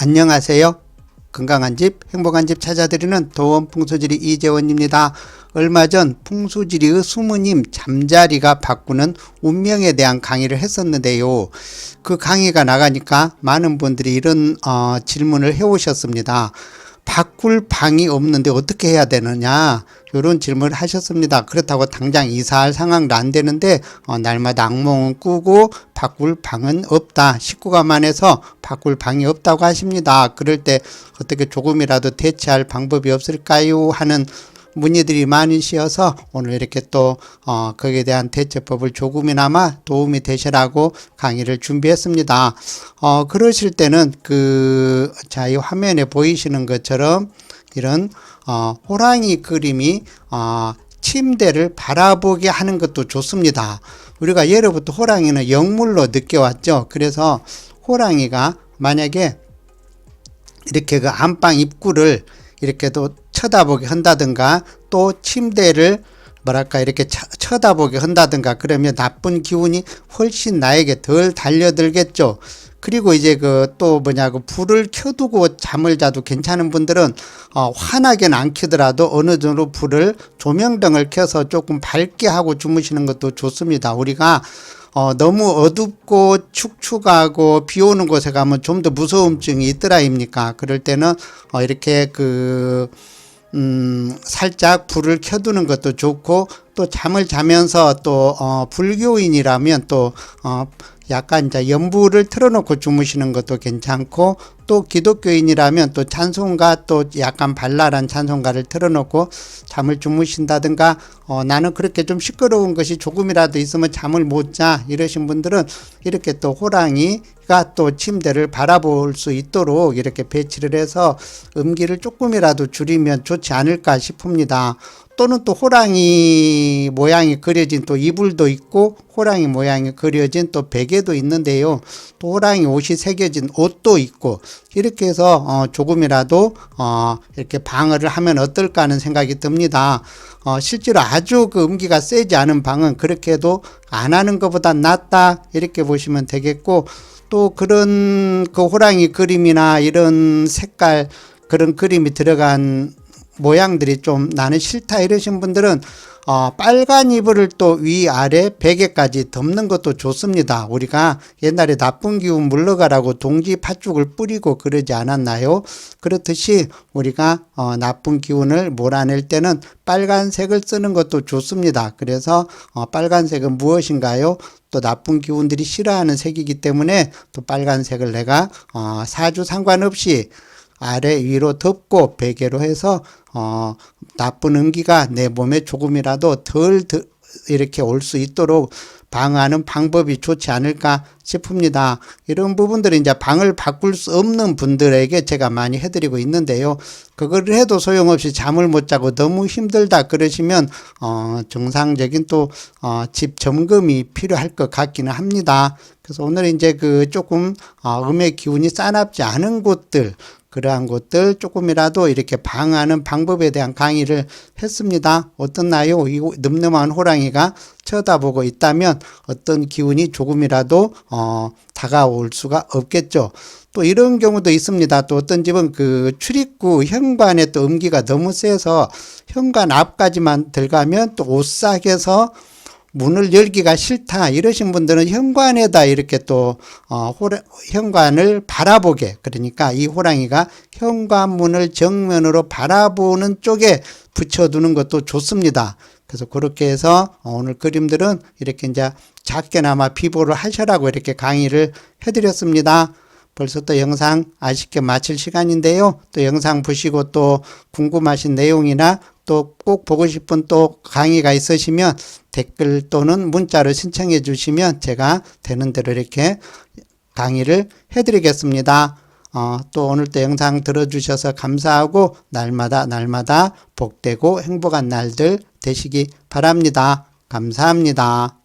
안녕하세요. 건강한 집, 행복한 집 찾아드리는 도원 풍수지리 이재원입니다. 얼마 전 풍수지리의 수모님 잠자리가 바꾸는 운명에 대한 강의를 했었는데요. 그 강의가 나가니까 많은 분들이 이런 어, 질문을 해오셨습니다. 바꿀 방이 없는데 어떻게 해야 되느냐 이런 질문을 하셨습니다. 그렇다고 당장 이사할 상황도 안 되는데 어, 날마다 악몽은 꾸고 바꿀 방은 없다. 식구가 만해서 바꿀 방이 없다고 하십니다. 그럴 때 어떻게 조금이라도 대체할 방법이 없을까요? 하는 문의들이 많으셔서 오늘 이렇게 또 어, 거기에 대한 대처법을 조금이나마 도움이 되시라고 강의를 준비했습니다. 어, 그러실 때는 그, 자, 이 화면에 보이시는 것처럼 이런 어, 호랑이 그림이 어, 침대를 바라보게 하는 것도 좋습니다. 우리가 예로부터 호랑이는 영물로 느껴왔죠. 그래서 호랑이가 만약에 이렇게 그 안방 입구를 이렇게 또 쳐다보게 한다든가 또 침대를 뭐랄까 이렇게 쳐, 쳐다보게 한다든가 그러면 나쁜 기운이 훨씬 나에게 덜 달려들겠죠. 그리고 이제 그 또 뭐냐고 불을 켜두고 잠을 자도 괜찮은 분들은 어, 환하게는 안 켜더라도 어느 정도 불을 조명등을 켜서 조금 밝게 하고 주무시는 것도 좋습니다. 우리가 어, 너무 어둡고 축축하고 비 오는 곳에 가면 좀 더 무서움증이 있더라입니까? 그럴 때는 어, 이렇게 그 음, 살짝 불을 켜두는 것도 좋고 또 잠을 자면서 또 어, 불교인이라면 또 어, 약간 이제 연불을 틀어놓고 주무시는 것도 괜찮고 또 기독교인이라면 또 찬송가 또 약간 발랄한 찬송가를 틀어놓고 잠을 주무신다든가 어, 나는 그렇게 좀 시끄러운 것이 조금이라도 있으면 잠을 못 자 이러신 분들은 이렇게 또 호랑이 가 또 침대를 바라볼 수 있도록 이렇게 배치를 해서 음기를 조금이라도 줄이면 좋지 않을까 싶습니다. 또는 또 호랑이 모양이 그려진 또 이불도 있고 호랑이 모양이 그려진 또 베개도 있는데요. 또 호랑이 옷이 새겨진 옷도 있고 이렇게 해서 어 조금이라도 어 이렇게 방어를 하면 어떨까 하는 생각이 듭니다. 어 실제로 아주 그 음기가 세지 않은 방은 그렇게 해도 안 하는 것보다 낫다 이렇게 보시면 되겠고 또 그런 그 호랑이 그림이나 이런 색깔 그런 그림이 들어간 모양들이 좀 나는 싫다 이러신 분들은 어, 빨간 이불을 또 위아래 베개까지 덮는 것도 좋습니다. 우리가 옛날에 나쁜 기운 물러가라고 동지 팥죽을 뿌리고 그러지 않았나요? 그렇듯이 우리가 어, 나쁜 기운을 몰아낼 때는 빨간색을 쓰는 것도 좋습니다. 그래서 어, 빨간색은 무엇인가요? 또 나쁜 기운들이 싫어하는 색이기 때문에 또 빨간색을 내가 어, 사주 상관없이 아래 위로 덮고 베개로 해서 어 나쁜 음기가 내 몸에 조금이라도 덜, 덜 이렇게 올 수 있도록 방어하는 방법이 좋지 않을까 싶습니다. 이런 부분들이 이제 방을 바꿀 수 없는 분들에게 제가 많이 해드리고 있는데요. 그걸 해도 소용없이 잠을 못 자고 너무 힘들다 그러시면 어, 정상적인 또 어, 집 점검이 필요할 것 같기는 합니다. 그래서 오늘 이제 그 조금 어, 음의 기운이 싸납지 않은 곳들 그러한 것들 조금이라도 이렇게 방어하는 방법에 대한 강의를 했습니다. 어떻나요? 이 늠름한 호랑이가 쳐다보고 있다면 어떤 기운이 조금이라도 어, 다가올 수가 없겠죠. 또 이런 경우도 있습니다. 또 어떤 집은 그 출입구 현관에 또 음기가 너무 세서 현관 앞까지만 들어가면 또 오싹해서 문을 열기가 싫다 이러신 분들은 현관에다 이렇게 또 어, 호라, 현관을 바라보게 그러니까 이 호랑이가 현관문을 정면으로 바라보는 쪽에 붙여두는 것도 좋습니다. 그래서 그렇게 해서 오늘 그림들은 이렇게 이제 작게나마 비보를 하셔라고 이렇게 강의를 해드렸습니다. 벌써 또 영상 아쉽게 마칠 시간인데요. 또 영상 보시고 또 궁금하신 내용이나 또 꼭 보고 싶은 또 강의가 있으시면 댓글 또는 문자로 신청해 주시면 제가 되는 대로 이렇게 강의를 해드리겠습니다. 어, 또 오늘 또 영상 들어주셔서 감사하고 날마다 날마다 복되고 행복한 날들 되시기 바랍니다. 감사합니다.